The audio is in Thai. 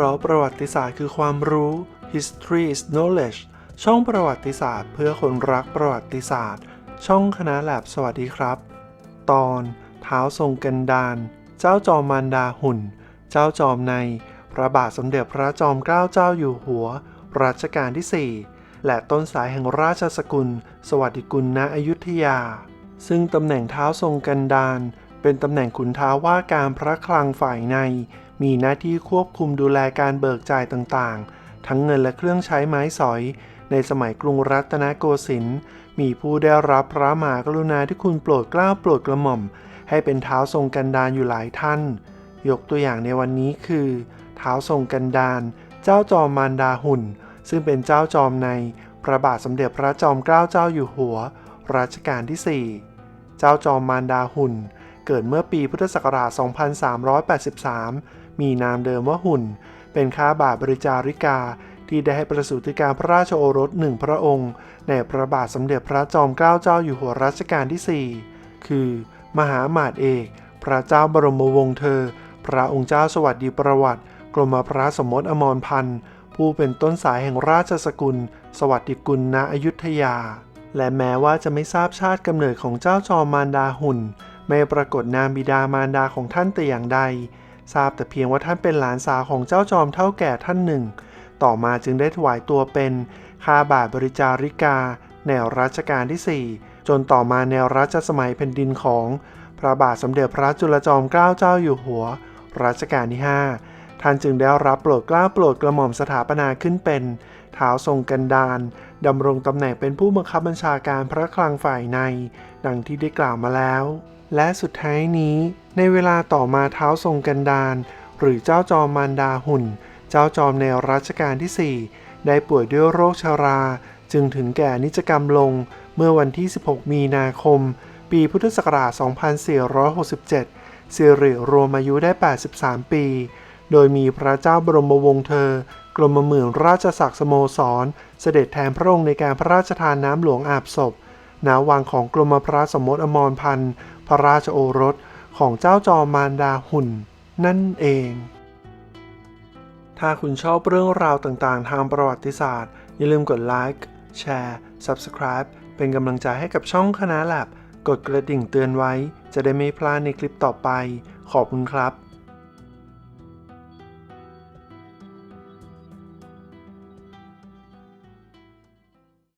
ราะประวัติศาสตร์คือความรู้ history is knowledge ช่องประวัติศาสตร์ เพื่อคนรักประวัติศาสตร์ ช่องคณะแลบสวัสดีครับ ตอนเท้าทรงกันดานเจ้าจอมมารดาหุ่น เจ้าจอมใน พระบาทสมเด็จพระจอมเกล้าเจ้าอยู่หัว รัชกาลที่ 4 และต้นสายแห่งราชสกุล สวัสดิกุลณอยุธยา ซึ่งตำแหน่งเท้าทรงกันดาน เป็นตำแหน่งขุนท้าว่าการพระคลังฝ่ายใน มีหน้าที่ควบคุมดูแลการเบิกจ่ายต่างๆ ทั้งเงินและเครื่องใช้ไม้สอย ในสมัยกรุงรัตนโกสินทร์มีผู้ได้รับพระมหากรุณาธิคุณโปรดเกล้าโปรดกระหม่อม ให้เป็นเท้าทรงกันดานอยู่หลายท่าน ยกตัวอย่างในวันนี้คือเท้าทรงกันดาน เจ้าจอมมารดาหุ่น ซึ่งเป็นเจ้าจอมในพระบาทสมเด็จพระจอมเกล้าเจ้าอยู่หัว รัชกาลที่ 4 เจ้าจอมมารดาหุ่น เกิดเมื่อปีพุทธศักราช 2383 มีนามเดิมว่าหุ่น เป็นข้าบาทบริจาริกา ที่ได้ให้ประสูติการพระราชโอรสหนึ่งพระองค์ ในพระบาทสมเด็จพระจอมเกล้าเจ้าอยู่หัวรัชกาลที่ 4 คือ มหาอมาตย์เอก พระเจ้าบรมวงศ์เธอ พระองค์เจ้าสวัสดีประวัติ กรมพระสมมติอมรพันธ์ผู้เป็นต้นสายแห่งราชสกุล สวัสดิกุลณอยุธยา และแม้ว่าจะไม่ทราบชาติกำเนิดของเจ้าจอมมารดาหุ่น ไม่ปรากฏนามบิดามารดาของท่านแต่อย่างใด ทราบแต่เพียงว่าท่านเป็นหลานสาวของเจ้าจอมเท่าแก่ท่านหนึ่ง ต่อมาจึงได้ถวายตัวเป็นข้าบาทบริจาริกา แนวรัชกาลที่ 4 จนต่อมาแนวรัชสมัยแผ่นดินของ พระบาทสมเด็จพระจุลจอมเกล้าเจ้าอยู่หัว รัชกาลที่ 5 ท่านจึงได้รับโปรดเกล้าโปรดกระหม่อมสถาปนาขึ้นเป็นเท้าทรงกันดาน ดำรงตำแหน่งเป็นผู้บังคับบัญชาการพระคลังฝ่ายใน ดังที่ได้กล่าวมาแล้ว และสุดท้ายนี้ ในเวลาต่อมาเท้าทรงกันดานหรือเจ้าจอมมารดาหุ่น เจ้าจอมในรัชกาลที่ 4 ได้ป่วยด้วยโรคชารา จึงถึงแก่นิจกรรมลงเมื่อวันที่ 16 มีนาคม ปีพุทธศักราช 2467สิริรวมอายุได้ 83 ปี โดยมีพระเจ้าบรมวงศ์เธอ กรมหมื่นราชศักดิ์สโมสร เสด็จแทนพระองค์ในการพระราชทานน้ำหลวงอาบศพณวังของกรมพระสมมติอมรพันธ์ พระราชโอรสของเจ้าจอมมารดาหุ่น นั่นเอง ถ้าคุณชอบเรื่องราวต่างๆ ทางประวัติศาสตร์ อย่าลืมกดไลค์แชร์ Subscribe เป็นกำลังใจให้กับช่องคณะแลบกดกระดิ่งเตือนไว้ จะได้ไม่พลาดในคลิปต่อไป ขอบคุณครับ